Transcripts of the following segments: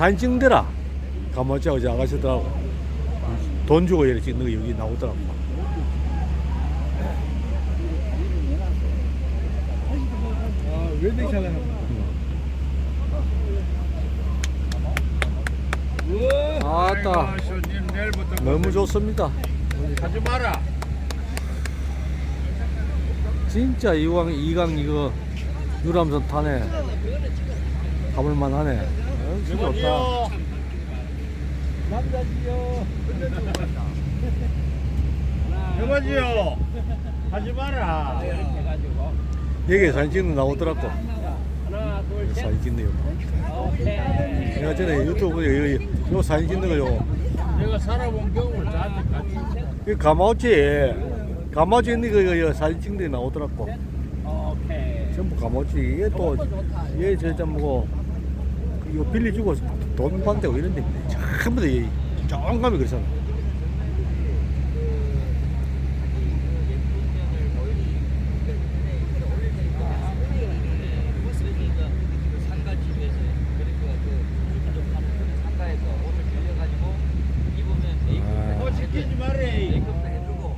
사진 찍는데라. 가마치하고 이제 아가씨들하고 돈 주고 이렇게 찍는 거 여기 나오더라고. 아. 아따. 너무 좋습니다. 하지 마라. 진짜 이왕 이강 이거 유람선 타네. 가볼만 하네. 어, 진짜 좋다. 남자지요. 여보지요. 하지 마라. 여기 사진 찍는 거 나오더라고. 사진 찍네요. 내가 전에 유튜브에 요, 요, 요 사진 찍는 거요. 내가 살아본 경험을 저한테 같이. 이 가마우치 가마우치 있는 거 요, 사진 찍는 게 나오더라고. 오케이. 전부 가마우치 얘 또얘 저저 뭐고 이거 빌려주고 돈 이런 데 전부 말래. 메이크업도 해주고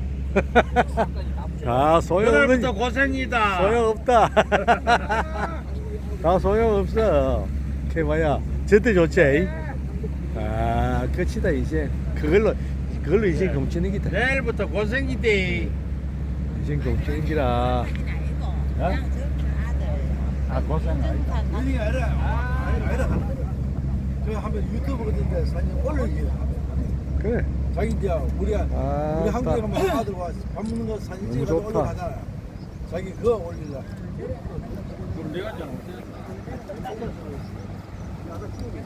상까지 다 붙여. 아 소용없는 오늘부터 고생이다. 소용없다. 다 소용없어. 캐봐야 저때 좋지. 아 끝이다 이제 그걸로 그걸로 인생 공치는 기다. 내일부터 고생이대. 인생 공치는 기라. 아 고생 아니다. 웨딩이 아니라 아니 아니라 저 한번 유튜브 같은데 사진 올리기 그래. 자기 이제 우리 아, 우리 한국에 딱. 가면 아들 와밥 먹는 거 사진 좋다. 올라가잖아 자기 그거 올릴라 그럼 내가 좀.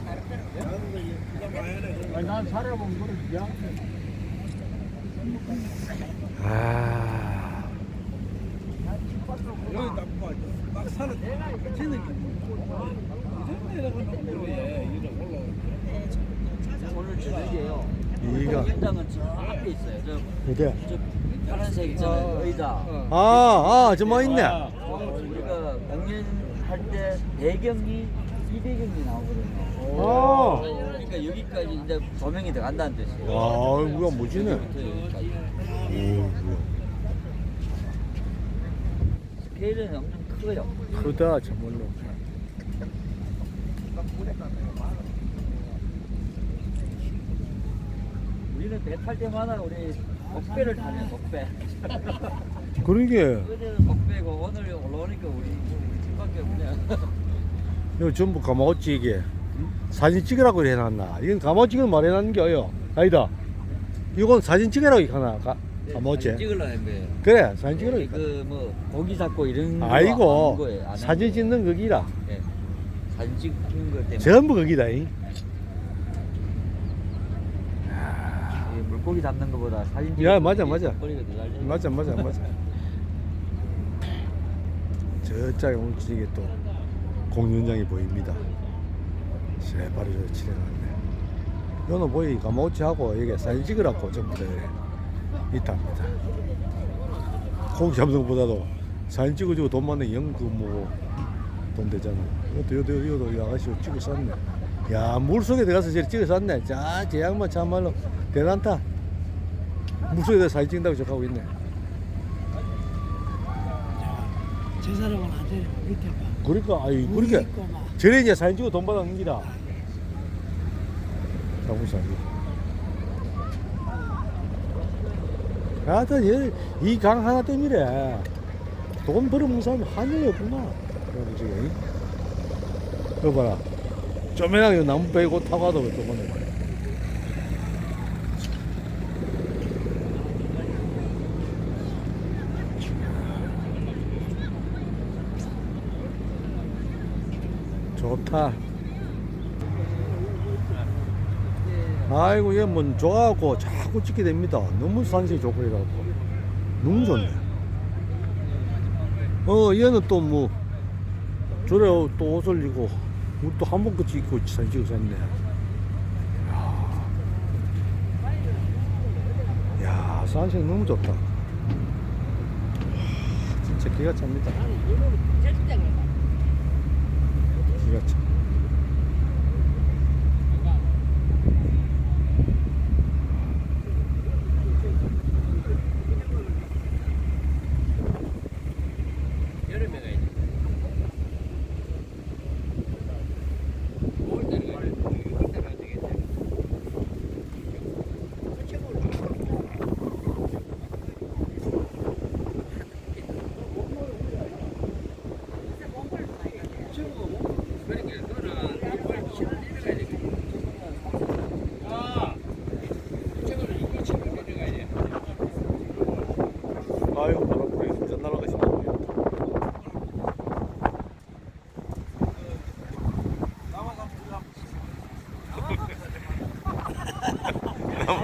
아니, 아. 저. 저, 어디야? 저 파란색 있잖아요. 의자. 아, 아, 저뭐 있네. 어, 우리가 공연할 때 배경이 이 배경이 나오거든요. 어. 그러니까 여기까지 이제 조명이 들어간다는 뜻이에요. 와, 이거 뭐지네. 여기부터 여기까지. 오, 뭐야. 스케일은 엄청 커요. 크다, 정말로. 우리는 배 탈 때마다 우리 독배를 타네요, 독배. 그러게. 어제는 독배고 오늘 올라오니까 우리 팀밖에 없냐. 이거 전부 가마우치 이게. 사진 찍으라고 해놨나? 이건 가마우치는 말해놨는 게 아니야. 아니다. 이건 사진 찍으라고 하나, 가, 가마우치. 사진 찍으려는 거예요. 그래, 사진 찍으라고. 여기 그뭐 고기 잡고 이런 거 아이고, 거예요. 사진 거. 찍는 거기라. 예. 사진 찍는 것 때문에 전부 거기다. 잉. 이 물고기 잡는 것보다 사진 찍는 야, 맞아, 맞아. 맞아, 맞아, 맞아. 저짝에 옮치게 또 공연장이 보입니다. 세발이 저 칠해놨네. 요는 보이 가마우치하고 이게 사진 찍으라고 전부 다 있답니다. 고기 잡는 것보다도 사진 찍어주고 돈 받는 영그뭐돈 되잖아. 이것도 요도 요도 이 아가씨 찍어 쌌네. 야 물속에 들어가서 저리 찍어 쌌네. 자, 제 양반 참말로 대단다. 물속에 서 사진 찍는다고 저하고 있네. 저 사람은 안 돼. 밑에 봐. 그러니까 아이 그렇게 막. 저래 이제 사진 찍고 돈 받는 기다. 자부사. 하여튼 이 강 하나 때문에 돈 벌어먹는 사람이 한명이 없구나. 그래도 지금 이거 봐라. 쪼매나게 나무 빼고 타고 가도 저번에. 좋다. 아이고 얘뭐 좋아갖고 자꾸 찍게 됩니다. 너무 산색이 좋고 이래갖고 너무 좋네. 어 얘는 또 뭐 저래 또 옷을 입고 우리 또 한번 끝이 입고 사진 찍어서 했네. 야, 야 산색 너무 좋다. 하, 진짜 기가 찹니다. 기가 차. 아이고 바람불이 진짜 날아가신다 남한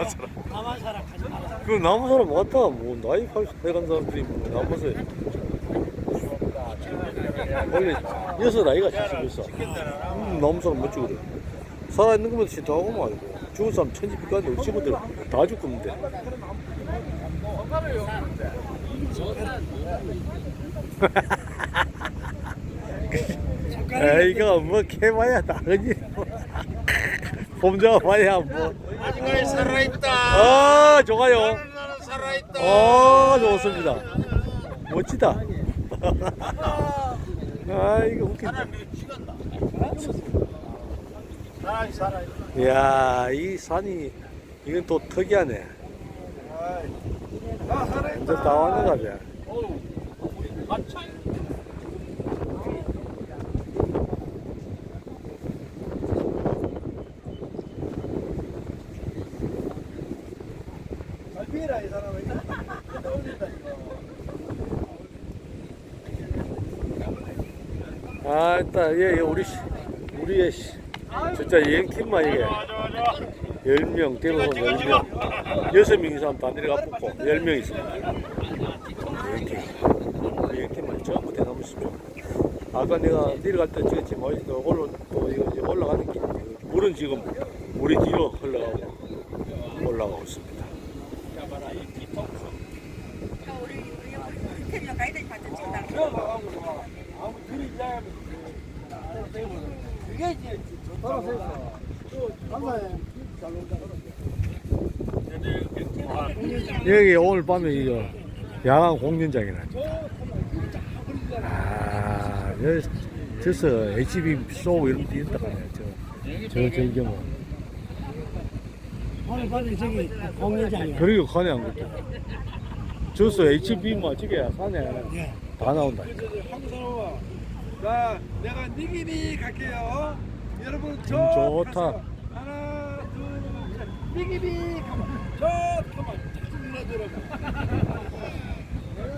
사람 남한 사람 가지 마라. 그 남한 사람 맞다. 뭐 나이 80대 간 사람들이 뭐 남아서 원래 여섯 나이가 70몇 음, 남은 사람 못 죽으래. 살아있는 것만 싫다고 말고. 죽은 사람 천지빛가는데 우리 친구들 다 죽겠는데. 에이가 뭐 캐봐야 다르지 봄 잡아봐야 뭐 아직까지 살아있다. 아 좋아요 나는 살아있다. 아 좋습니다 멋지다 아 이거 웃긴다 사람이 살아있다. 이야 이 산이 이건 또 특이하네 아 살아있다. 이제 다 왔는가 봐 마차. 잘 피해라 이 사람은. 떠올린다 이거. 아 일단 예, 예 우리 시- 우리의 시- 진짜 여행팀만 이게 좋아, 좋아, 좋아. 10명 대부분 10명. 6명 이상 다 내려가 붙고 10명 있습니다 여행팀. 여행팀만 전부 대나무 숲죠 아까 내가 내려갈 때 찍었지만 또 올라 또 이거 이제 올라가는 길 물은 지금 우리 뒤로 흘러가고 올라가고 있습니다 우리 우리 우리 태비가 가이드 받은 찍다. 아무 둘이 이야기하면 좋다고 잘 논다. 여기 오늘 밤에 이거 야간 공연장이라 아 여기 저서 HB 쇼 이런 데 있다 가네 저저 전경은 오늘 밤에 저기 공연장이야. 그리고 가네 안 것도 저서 HB 뭐 저게 산에 예. 다 나온다 자, 내가 니기니 갈게요. 여러분 저 음, 좋다. 가서 하나, 둘, 셋. 니기니 가만. 저 가만. 자주 들어가.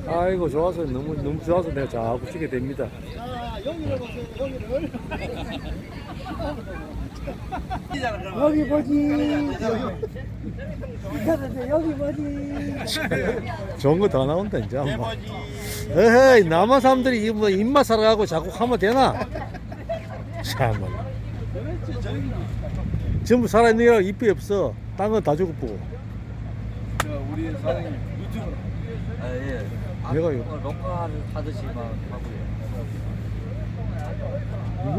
아이고 좋아서 너무 너무 좋아서 내가 자꾸 찍게 됩니다 자, 여기를 보세요. 여기를. 여기 뭐지? 여기 여기 뭐지? 좋은 거 다 나온다 이제 뭐. 에헤이 남한 사람들이 이뭐 입맛 살아가고 자꾸 하면 되나 참말 전부 살아있는 게 이쁘이 없어 딴 건다 죽어보고 저 우리 사장님 유튜브 아, 예. 내가 이거- 어, 롱가를 하듯이 막 하고요.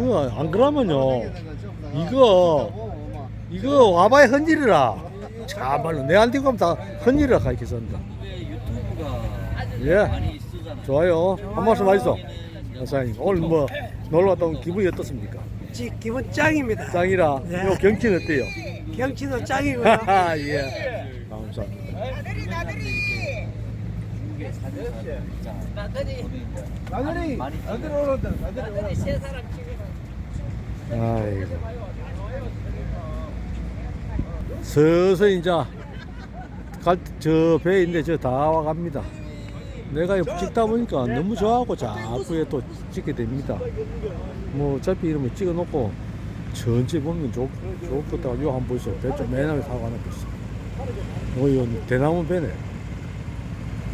이거 안 그러면요. 이거 이거 와봐야 헌일이라. 참말로 내한테 가면 다 헌일이라 가르쳐준다. 예. 좋아요. 한 말씀 하시죠. 사장님 오늘 뭐 놀러 갔다 온 기분이 어떻습니까? 지- 기분 짱입니다. 짱이라. 네. 요 경치는 어때요? 경치도 짱이고요. 하하 예. 감사합니다 나들이 나들이. 중국에 사진 있잖아요. 나들이. 나들이 많이 나들이 오는다. 세 사람. 아이고 서서히 이제 갈저 배인데 저 다 와갑니다 내가 찍다 보니까 너무 좋아하고 자꾸 또 찍게 됩니다 뭐 어차피 이러면 찍어 놓고 천천히 보면 좋, 같아 요 한번 보세요 배 좀 맨날 타고 하나 보세요 어 이건 대나무 배네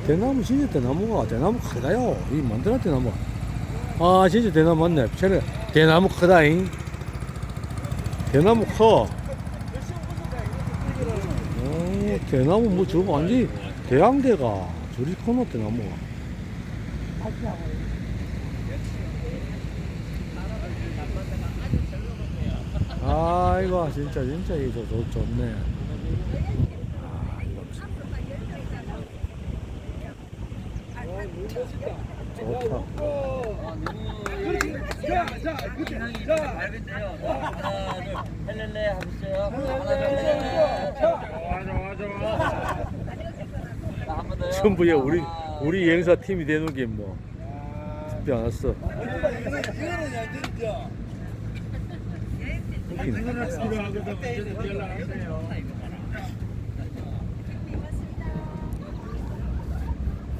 대나무 진짜 대나무가 대나무 크다요. 이 만들어 대나무. 아 진짜 대나무 맞네. 쟤네 대나무 크다잉. 대나무 커. 오, 대나무 뭐 저거 완전히 대양대가. 저리 커노 대나무가. 아이고 진짜 진짜 이거 좋, 좋네 아 이거 참. 좋다 자, 자, 그때 자, 밝은데요. 하나, 둘, 헬렐레 하셨어요. 하나, 둘, 헬렐레. 좋아, 좋아, 좋아. 한번 더요. 전부 야 우리 우리 행사 팀이 되는 게뭐 특별. 잡히네.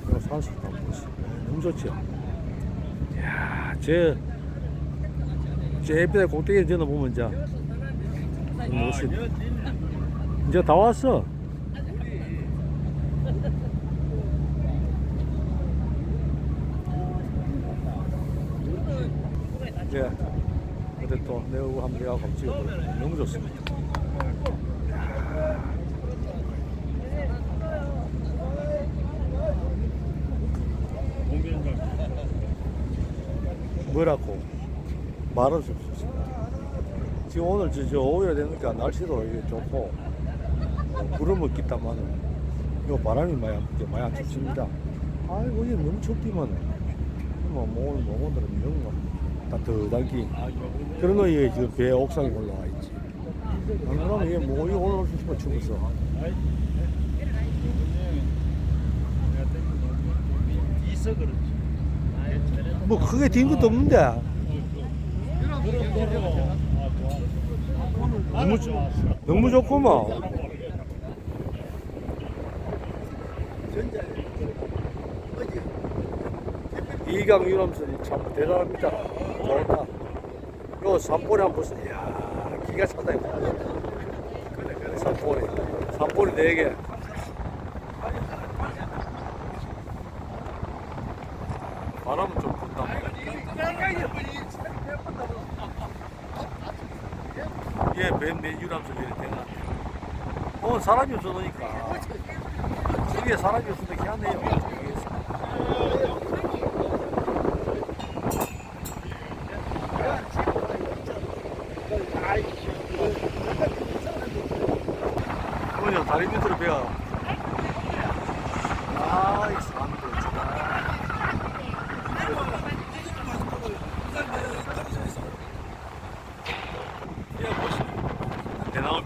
이거 산수도 안 보시. 너무 좋죠. 이야, 제, 제 햇빛에 꼭대기 지나 보면 이제 멋있. 이제 다 왔어. 예. 근데 또내 얼굴 한번 내가 찍어보려 너무 좋습니다. 뭐라고 말할 수 없습니다. 지금 오늘 저, 저 오후에 되니까 날씨도 이게 좋고 어, 구름을 낀다마는 요 바람이 많이 안 불게 많이 안 춥습니다. 아이고 이게 너무 춥기만 뭐, 뭐 오늘 뭐 오늘은 너무 따뜻하기 그런 거에 지금 배 옥상에 올라와 있지. 안 그러면 이게 뭐 이거 올라올 수 있으면 죽었어. 있어 그렇지. 뭐 크게 뛴 것도 없는데 너무 좋- 너무 좋구만. 이강 유람선이 참 대단합니다. 좋다. 요 산보리 한번 보세요. 이야, 기가 차다 산보리. 산보리 네 개. 바람은 좀 분다. 예, 뱀내 유람선 이렇게 되나. 어, 사람이 없어 놓으니까. 이게 사람이 없으니까 희한해요. 여기에서. 그냥 다리 밑으로 배가. 아이, 사람들 진짜. 예, 보시.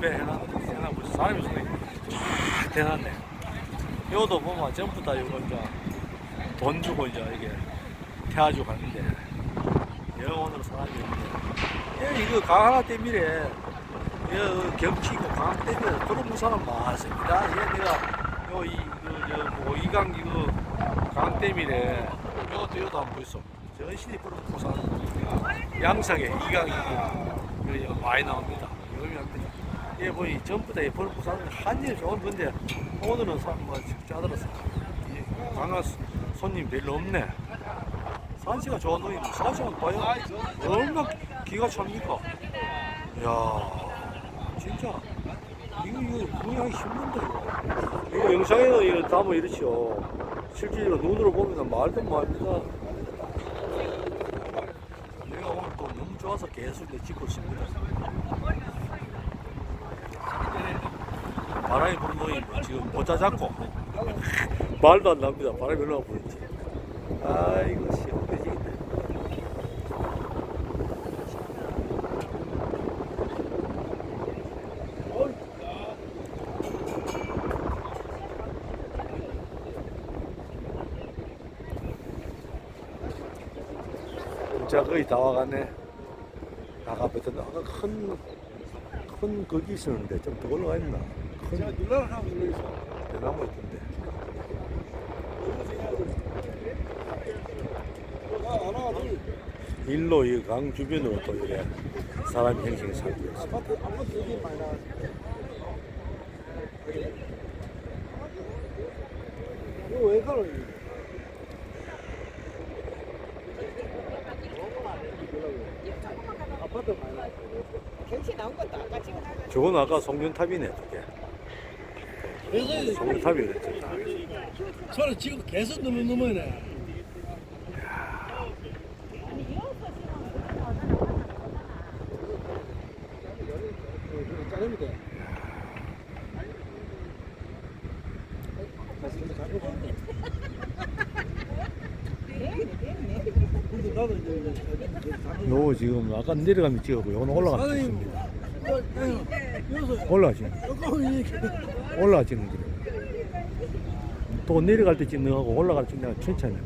해놔. 해놔 보시. 사람이 있으니 쫙 대놨네. 요도 보면 전부 다 이거 이제 돈 주고 이제 이게 태워주고 가는데 영원으로 사람이 없는데. 예, 이거 강 하나 때문에 예, 경치고 강 때문에 그런 사람 많습니다. 예, 내가 요, 이, 그, 저, 뭐, 이강, 이거, 강 때문에 요것도 요도 안 보였어. 전신이 그런 부산 양상에 이강이 이거 많이 나옵니다. 유명합니다. 예, 뭐, 이 전부 다 예쁜 부산은 한일 좋은 건데, 오늘은 사, 뭐, 짜들었어. 이 강한 손님 별로 없네. 산시가 좋은 놈이 산시가 봐요. 얼마나 기가 찹니까? 이야, 진짜. 이거, 이거, 구경하기 힘든데, 이거. 이거 영상에는 이거 담아 이렇죠. 실제로 눈으로 보면 말도 말입니다. 내가 오늘 또 너무 좋아서 계속 이렇게 찍고 있습니다. 바람이 놈이 뭐 지금 모자 잡고 말도 안 납니다. 바람이 얼마나 부는지. 아이고, 시원해지겠다. 진짜 거의 다 와가네. 나가봤더니 아까 큰, 큰 거기 있었는데 좀 더 올라가 있나? 큰 눌러라 하면 눌러있어. 대나무 있던데. 하나, 둘. 일로 이 강 주변으로 또 이게 사람 형성이 살고 있어. 아파트, 아파트 여기 많이 나왔어. 이거 왜? 이거? 아파트 많이 나왔어. 경치 나온 것도 아까 지금 나가. 저건 아까 송전탑이네, 저게. 그래서 송전탑이 그랬지. 저는 지금 계속 이제 이제 요 지금 아까 내려가면 찍었고, 요건 올라가면 찍습니다. 조금 이렇게 올라가 찍는 거래. 또 내려갈 때 찍는 거하고 올라갈 때 찍는 거하고 천천히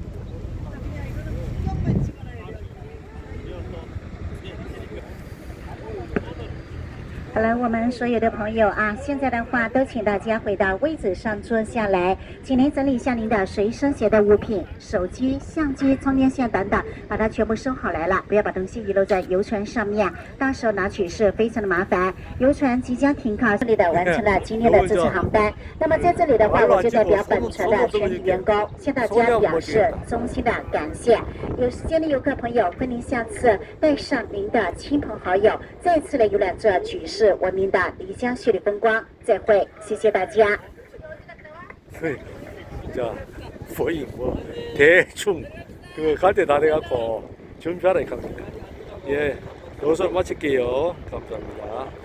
了，我们所有的朋友啊，现在的话都请大家回到位置上坐下来，请您整理一下您的随身携带物品，手机、相机、充电线等等，把它全部收好来了，不要把东西遗留在游船上面，到时候拿取是非常的麻烦。游船即将停靠，顺利的完成了今天的这次航班。那么在这里的话，我就代表本船的全体员工向大家表示衷心的感谢。有时间的游客朋友，欢迎下次带上您的亲朋好友，再次来游览这举世 闻名的漓江血里风光。再会，谢谢大家。 네. 자, 거의 뭐 대충 그거 갈 때 다 돼갖고 준비하라 이겁니다. 예, 여기서 마칠게요. 감사합니다.